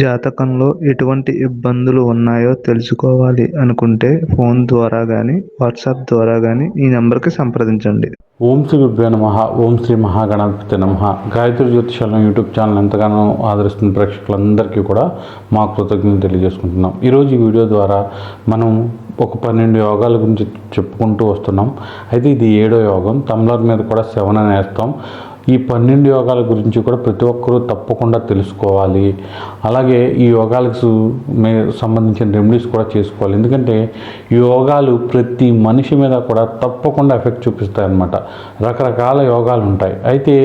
జాతకంలో ఎటువంటి ఇబ్బందులు ఉన్నాయో తెలుసుకోవాలి అనుకుంటే ఫోన్ ద్వారా కానీ వాట్సాప్ ద్వారా కానీ ఈ నెంబర్కి సంప్రదించండి. ఓం శ్రీ గురుభ్యో నమ. ఓం శ్రీ మహాగణపతి నమ. గాయత్రి జ్యోతిషాలం యూట్యూబ్ ఛానల్ ఎంతగానో ఆదరిస్తున్న ప్రేక్షకులందరికీ కూడా మా కృతజ్ఞతలు తెలియజేసుకుంటున్నాం. ఈరోజు ఈ వీడియో ద్వారా మనం ఒక పన్నెండు యోగాల గురించి చెప్పుకుంటూ వస్తున్నాం. అయితే ఇది ఏడో యోగం. తమ్లర్ మీద కూడా సెవెన్ అని వేస్తాం ఈ పన్నెండు యోగాల గురించి కూడా ప్రతి ఒక్కరూ తప్పకుండా తెలుసుకోవాలి. అలాగే ఈ యోగాలకు సంబంధించిన రెమెడీస్ కూడా చేసుకోవాలి. ఎందుకంటే ఈ యోగాలు ప్రతి మనిషి మీద కూడా తప్పకుండా ఎఫెక్ట్ చూపిస్తాయి అన్నమాట రకరకాల యోగాలు ఉంటాయి. అయితే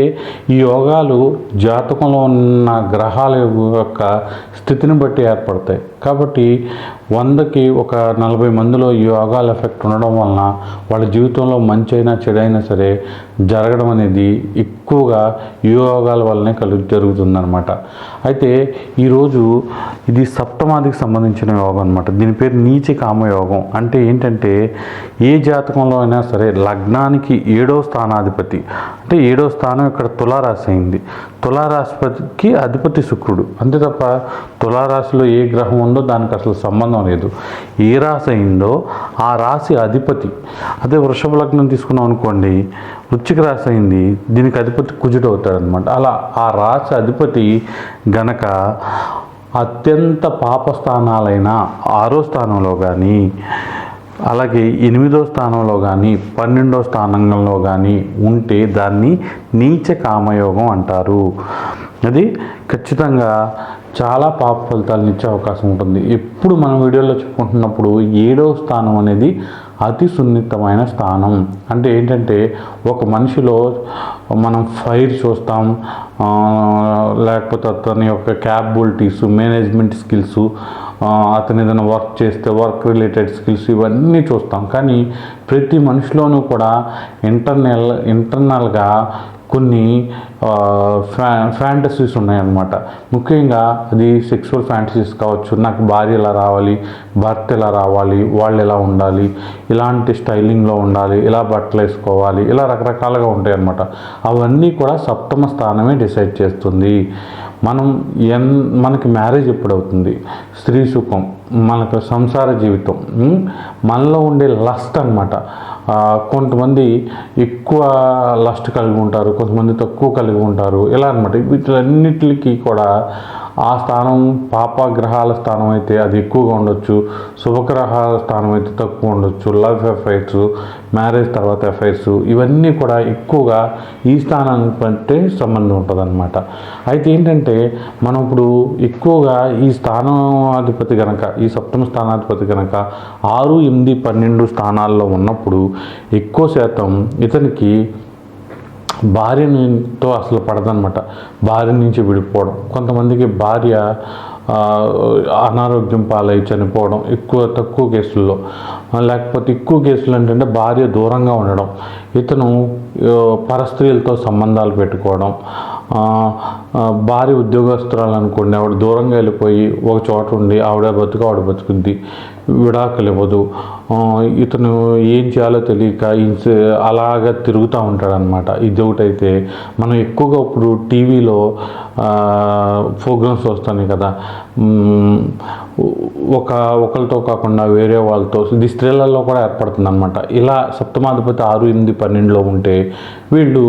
ఈ యోగాలు జాతకంలో ఉన్న గ్రహాల యొక్క స్థితిని బట్టి ఏర్పడతాయి. కాబట్టి వందకి ఒక నలభై మందిలో ఈ యోగాల ఎఫెక్ట్ ఉండడం వలన వాళ్ళ జీవితంలో మంచి అయినా చెడైనా సరే జరగడం అనేది ఎక్కువగా ఈ యోగాల వల్లనే కలు జరుగుతుందనమాట అయితే ఈరోజు ఇది సప్తమాదికి సంబంధించిన యోగం అనమాట దీని పేరు నీచి కామ యోగం. అంటే ఏంటంటే ఏ జాతకంలో అయినా సరే లగ్నానికి ఏడో స్థానాధిపతి. అంటే ఏడో స్థానం ఇక్కడ తులారాశి అయింది. తులారాశిపతికి అధిపతి శుక్రుడు. అంతే తప్ప తులారాశిలో ఏ గ్రహం ఉందో దానికి అసలు సంబంధం లేదు. ఏ రాశి అయిందో ఆ రాశి అధిపతి. అదే వృషభ లగ్నం తీసుకున్నాం అనుకోండి వృచ్చిక రాశి అయింది దీనికి అధిపతి కుజుడు అవుతాడనమాట అలా ఆ రాశి అధిపతి గనక అత్యంత పాప స్థానాలైన ఆరో స్థానంలో కానీ అలాగే ఎనిమిదో స్థానంలో కానీ పన్నెండో స్థానంలో కానీ ఉంటే దాన్ని నీచ కామయోగం అంటారు. అది ఖచ్చితంగా చాలా పాప ఫలితాలను ఇచ్చే అవకాశం ఉంటుంది. ఎప్పుడు మనం వీడియోలో చెప్పుకుంటున్నప్పుడు ఏడో స్థానం అనేది అతి సున్నితమైన స్థానం. అంటే ఏంటంటే ఒక మనిషిలో మనం ఫైర్ చూస్తాం లేకపోతే అతని యొక్క క్యాపబిలిటీస్ మేనేజ్మెంట్ స్కిల్స్ అతను ఏదైనా వర్క్ చేస్తే వర్క్ రిలేటెడ్ స్కిల్స్ ఇవన్నీ చూస్తాం. కానీ ప్రతి మనిషిలోనూ కూడా ఇంటర్నల్ ఇంటర్నల్గా కొన్ని ఫ్యా ఫ్యాంటసీస్ ఉన్నాయన్నమాట. ముఖ్యంగా అది సెక్సువల్ ఫ్యాంటసీస్ కావచ్చు. నాకు భార్య ఎలా రావాలి భర్త ఎలా రావాలి వాళ్ళు ఎలా ఉండాలి ఇలాంటి స్టైలింగ్లో ఉండాలి ఇలా బట్టలు వేసుకోవాలి ఇలా రకరకాలుగా ఉంటాయి అన్నమాట అవన్నీ కూడా సప్తమ స్థానమే డిసైడ్ చేస్తుంది. మనం ఎన్ మనకి మ్యారేజ్ ఎప్పుడు అవుతుంది స్త్రీ సుఖం. మనకు సంసార జీవితం మనలో ఉండే లస్ట్ అనమాట కొంతమంది ఎక్కువ లస్ట్ కలిగి ఉంటారు కొంతమంది తక్కువ కలిగి ఉంటారు ఇలా అనమాట వీటిలన్నిటికీ కూడా ఆ స్థానం పాపగ్రహాల స్థానం అయితే అది ఎక్కువగా ఉండొచ్చు శుభగ్రహాల స్థానం అయితే తక్కువ ఉండొచ్చు లవ్ ఎఫైర్స్ మ్యారేజ్ తర్వాత ఎఫైర్స్ ఇవన్నీ కూడా ఎక్కువగా ఈ స్థానానికి బట్టే సంబంధం ఉంటుంది అయితే ఏంటంటే మనం ఇప్పుడు ఎక్కువగా ఈ స్థానాధిపతి కనుక ఈ సప్తమ స్థానాధిపతి కనుక ఆరు ఎనిమిది పన్నెండు స్థానాల్లో ఉన్నప్పుడు ఎక్కువ శాతం ఇతనికి భార్యతో అసలు పడదనమాట భార్య నుంచి విడిపోవడం. కొంతమందికి భార్య అనారోగ్యం పాలై చనిపోవడం ఎక్కువ తక్కువ కేసుల్లో. లేకపోతే ఎక్కువ కేసులు ఏంటంటే భార్య దూరంగా ఉండడం ఇతను పరస్త్రీలతో సంబంధాలు పెట్టుకోవడం భార్య ఉద్యోగస్తురాలు అనుకోండి ఆవిడ దూరంగా వెళ్ళిపోయి ఒక చోట ఉండి ఆవిడ బతుకు ఆవిడ బతుకుద్ది విడాకులు ఇవ్వదు ఇతను ఏం చేయాలో తెలియక ఇన్స్ అలాగా తిరుగుతూ ఉంటాడనమాట ఇది ఒకటైతే మనం ఎక్కువగా ఇప్పుడు టీవీలో ప్రోగ్రామ్స్ వస్తాయి కదా. ఒక ఒకరితో కాకుండా వేరే వాళ్ళతో ఇది స్త్రీలలో కూడా ఏర్పడుతుంది అనమాట ఇలా సప్తమాధిపతి ఆరు ఎనిమిది పన్నెండులో ఉంటే వీళ్ళు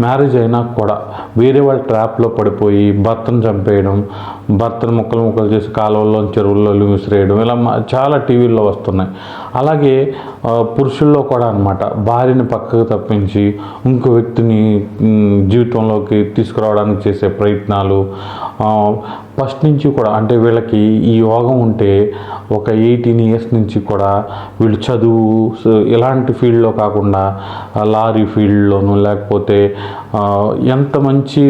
మ్యారేజ్ అయినా కూడా వేరే వాళ్ళ ట్రాప్లో పడిపోయి భర్తను చంపేయడం భర్తను ముక్కలు ముక్కలు చేసి కాలువల్లో చెరువుల్లో విసిరేయడం ఇలా చాలా టీవీల్లో వస్తున్నాయి. అలాగే పురుషుల్లో కూడా అనమాట భార్యని పక్కకు తప్పించి ఇంకో వ్యక్తిని జీవితంలోకి తీసుకురావడానికి చేసే ప్రయత్నాలు ఫస్ట్ నుంచి కూడా అంటే వీళ్ళకి ఈ యోగం ఉంటే ఒక ఎయిటీన్ ఇయర్స్ నుంచి కూడా వీళ్ళు చదువు ఇలాంటి ఫీల్డ్లో కాకుండా లారీ ఫీల్డ్లోనూ లేకపోతే ఎంత మంచి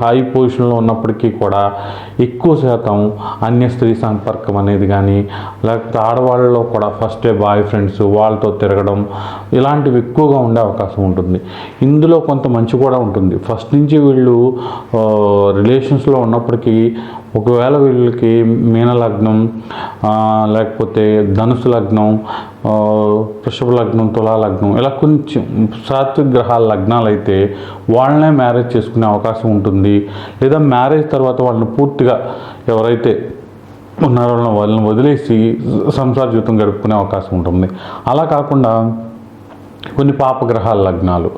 హై పొజిషన్లో ఉన్నప్పటికీ కూడా ఎక్కువ శాతం అన్య స్త్రీ సంపర్కం అనేది కానీ లేకపోతే ఆడవాళ్ళలో కూడా ఫస్ట్ బాయ్ ఫ్రెండ్స్ వాళ్ళతో తిరగడం ఇలాంటివి ఎక్కువగా ఉండే అవకాశం ఉంటుంది. ఇందులో కొంత మంచి కూడా ఉంటుంది. ఫస్ట్ నుంచి వీళ్ళు రిలేషన్స్లో ఉన్నప్పటికీ ఒకవేళ వీళ్ళకి మీన లగ్నం లేకపోతే ధనుసు లగ్నం వృషభ లగ్నం తులా లగ్నం ఇలా కొంచెం సాత్విక గ్రహాల లగ్నాలు అయితే వాళ్ళనే మ్యారేజ్ చేసుకునే అవకాశం ఉంటుంది. లేదా మ్యారేజ్ తర్వాత వాళ్ళని పూర్తిగా ఎవరైతే ఉన్నారో వాళ్ళని వదిలేసి సంసార జీవితం గడుపుకునే అవకాశం ఉంటుంది. అలా కాకుండా కొన్ని పాపగ్రహాల లగ్నాలు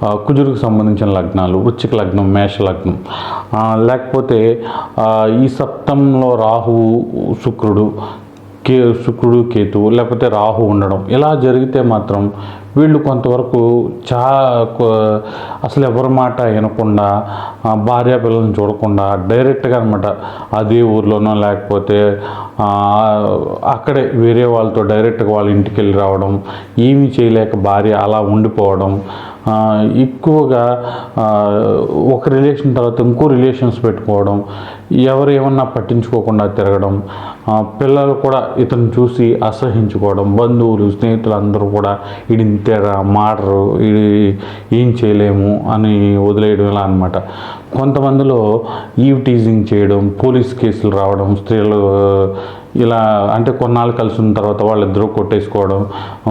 కుజురుకు కుజుడికి సంబంధించిన లగ్నాలు వృచ్చిక లగ్నం మేష లగ్నం లేకపోతే ఈ సప్తంలో రాహువు శుక్రుడు కే శుక్రుడు కేతువు లేకపోతే రాహు ఉండడం ఇలా జరిగితే మాత్రం వీళ్ళు కొంతవరకు చా అసలు ఎవరి మాట వినకుండా భార్య పిల్లల్ని చూడకుండా డైరెక్ట్గా అనమాట అదే ఊర్లోనో లేకపోతే అక్కడే వేరే వాళ్ళతో డైరెక్ట్గా వాళ్ళ ఇంటికి వెళ్ళి రావడం ఏమీ చేయలేక భార్య అలా ఉండిపోవడం ఎక్కువగా ఒక రిలేషన్ తర్వాత ఇంకో రిలేషన్స్ పెట్టుకోవడం ఎవరు ఏమన్నా పట్టించుకోకుండా తిరగడం పిల్లలు కూడా ఇతను చూసి అసహించుకోవడం బంధువులు స్నేహితులు అందరూ కూడా ఇది తిట్టారా మాటరు ఏం చేయలేము అని వదిలేయడం ఇలా అనమాట కొంతమందిలో ఈవ్ టీజింగ్ చేయడం పోలీస్ కేసులు రావడం స్త్రీలు ఇలా అంటే కొన్నాళ్ళు కలిసి ఉన్న తర్వాత వాళ్ళిద్దరూ కొట్టేసుకోవడం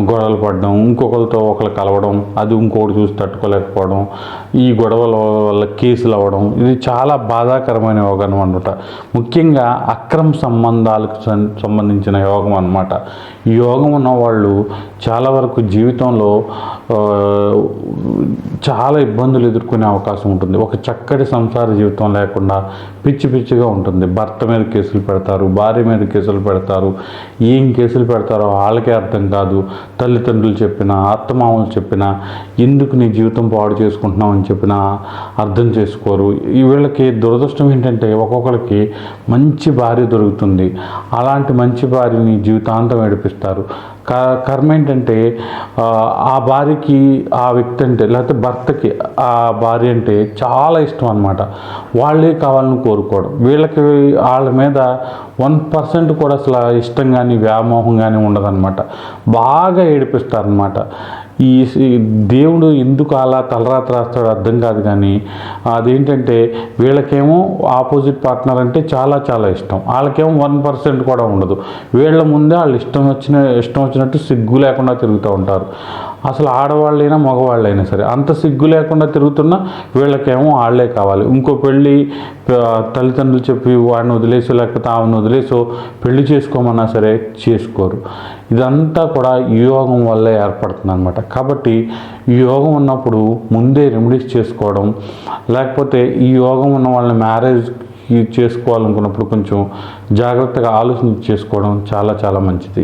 గొడవలు పడడం ఇంకొకరితో ఒకరు కలవడం అది ఇంకొకటి చూసి తట్టుకోలేకపోవడం ఈ గొడవల వల్ల కేసులు అవ్వడం ఇది చాలా బాధాకరమైన యోగం అనమాట ముఖ్యంగా అక్రమ సంబంధాలకు సం- సంబంధించిన యోగం అనమాట యోగం ఉన్నవాళ్ళు చాలా వరకు జీవితంలో చాలా ఇబ్బందులు ఎదుర్కొనే అవకాశం ఉంటుంది. ఒక చక్కటి సంసార జీవితం లేకుండా పిచ్చి పిచ్చిగా ఉంటుంది. భర్త మీద కేసులు పెడతారు భార్య మీద కేసులు పెడతారు. ఏం కేసులు పెడతారో వాళ్ళకే అర్థం కాదు. తల్లిదండ్రులు చెప్పిన అత్తమామలు చెప్పినా ఎందుకు నీ జీవితం పాడు చేసుకుంటున్నావు అని చెప్పినా అర్థం చేసుకోరు. వీళ్ళకి దురదృష్టం ఏంటంటే ఒక్కొక్కరికి మంచి భార్య దొరుకుతుంది. అలాంటి మంచి భార్యని జీవితాంతం ఏడిపిస్తుంది చేస్తారు. కర్మ ఏంటంటే ఆ, భార్యకి ఆ వ్యక్తి అంటే లేకపోతే భర్తకి ఆ భార్య అంటే చాలా ఇష్టం అనమాట వాళ్ళే కావాలని కోరుకోవడం. వీళ్ళకి వాళ్ళ మీద వన్ పర్సెంట్ కూడా అసలు ఇష్టం కానీ వ్యామోహం కానీ ఉండదన్నమాట. బాగా ఏడిపిస్తారనమాట ఈ ఈ దేవుడు ఎందుకు అలా తలరాత రాస్తాడు అర్థం కాదు కానీ అదేంటంటే వీళ్ళకేమో ఆపోజిట్ పార్ట్నర్ అంటే చాలా చాలా ఇష్టం. వాళ్ళకేమో వన్ పర్సెంట్ కూడా ఉండదు. వీళ్ళ ముందే వాళ్ళు ఇష్టం వచ్చిన ఇష్టం వచ్చినట్టు సిగ్గు లేకుండా తిరుగుతూ ఉంటారు. అసలు ఆడవాళ్ళైనా మగవాళ్ళైనా సరే అంత సిగ్గు లేకుండా తిరుగుతున్నా వీళ్ళకేమో వాళ్ళే కావాలి. ఇంకో పెళ్ళి తల్లిదండ్రులు చెప్పి వాడిని వదిలేసో లేకపోతే ఆమెను వదిలేసో పెళ్ళి చేసుకోమన్నా సరే చేసుకోరు. ఇదంతా కూడా ఈ యోగం వల్లే ఏర్పడుతుంది అనమాట కాబట్టి ఈ యోగం ఉన్నప్పుడు ముందే రెమెడీస్ చేసుకోవడం లేకపోతే ఈ యోగం ఉన్న వాళ్ళని మ్యారేజ్ చేసుకోవాలనుకున్నప్పుడు కొంచెం జాగ్రత్తగా ఆలోచన చేసుకోవడం చాలా చాలా మంచిది.